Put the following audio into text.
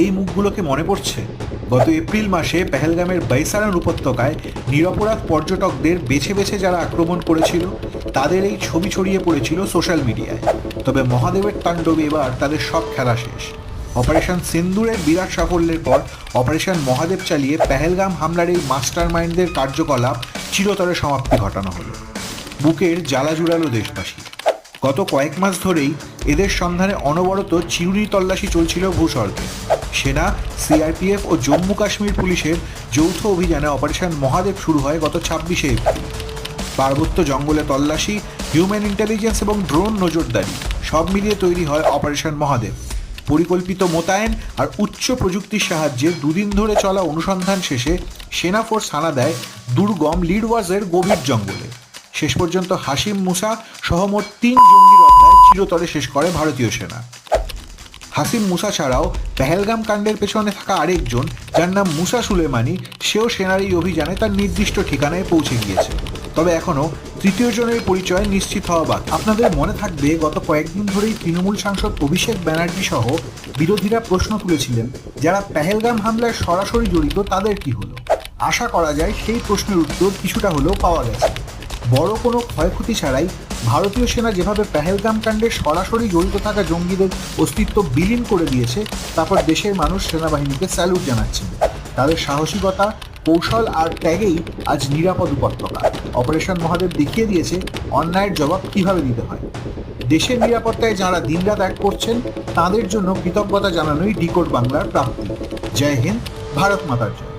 এই মুখগুলোকে মনে পড়ছে? গত এপ্রিল মাসে পেহেলগামের বাইসারান উপত্যকায় নিরপরাধ পর্যটকদের বেছে বেছে যারা আক্রমণ করেছিল, তাদের এই ছবি ছড়িয়ে পড়েছিল সোশ্যাল মিডিয়ায়। তবে মহাদেবের তাণ্ডবে এবার তাদের সব খেলা শেষ। অপারেশন সিন্দুরের বিরাট সাফল্যের পর অপারেশন মহাদেব চালিয়ে পেহেলগাম হামলার এই মাস্টার মাইন্ডদের কার্যকলাপ চিরতরে সমাপ্তি ঘটানো হলো। বুকের জ্বালা জুড়ালো দেশবাসী গত কয়েক মাস ধরেই এদের সন্ধানে অনবরত চিরুনি তল্লাশি চলছিল ভূস্বর্গে। সেনা, সিআরপিএফ ও জম্মু কাশ্মীর পুলিশের যৌথ অভিযানে অপারেশন মহাদেব শুরু হয় গত ছাব্বিশে এপ্রিল। পার্বত্য জঙ্গলে তল্লাশি, হিউম্যান ইন্টেলিজেন্স এবং ড্রোন নজরদারি সব মিলিয়ে তৈরি হয় অপারেশন মহাদেব। পরিকল্পিত মোতায়েন আর উচ্চ প্রযুক্তির সাহায্যে দুদিন ধরে চলা অনুসন্ধান শেষে সেনা ফোর্স হানা দেয় দুর্গম লিডওয়ার্সের গভীর জঙ্গলে। শেষ পর্যন্ত হাসিম মুসা সহ মোট তিন জঙ্গির অধ্যায় চিরতরে শেষ করে ভারতীয় সেনা। হাসিম মুসা ছাড়াও পেহেলগাম কাণ্ডের পেছনে থাকা আরেকজন, যার নাম মুসা সুলেমানি, সেও সেনার এই অভিযানে তার নির্দিষ্ট ঠিকানায় পৌঁছে গিয়েছে। তবে এখনও তৃতীয় জনের পরিচয় নিশ্চিত হওয়া বাকি। আপনাদের মনে থাকবে, গত কয়েকদিন ধরেই তৃণমূল সাংসদ অভিষেক ব্যানার্জি সহ বিরোধীরা প্রশ্ন তুলেছিলেন, যারা পেহেলগাম হামলায় সরাসরি জড়িত তাদের কি হলো? আশা করা যায় সেই প্রশ্নের উত্তর কিছুটা হলেও পাওয়া গেছে। বড় কোনো ক্ষয়ক্ষতি ছাড়াই ভারতীয় সেনা যেভাবে পেহেলগাম কাণ্ডে সরাসরি জড়িত থাকা জঙ্গিদের অস্তিত্ব বিলীন করে দিয়েছে, তারপর দেশের মানুষ সেনাবাহিনীকে স্যালুট জানাচ্ছেন তাদের সাহসিকতা, কৌশল আর ত্যাগেই আজ নিরাপদ উপত্যকা। অপারেশন মহাদেব দেখিয়ে দিয়েছে অন্যায়ের জবাব কীভাবে দিতে হয়। দেশের নিরাপত্তায় যারা দিনরাত এক করছেন, তাদের জন্য কৃতজ্ঞতা জানানোই ডিকোড বাংলার প্রাপ্তি। জয় হিন্দ, ভারত মাতার জয়।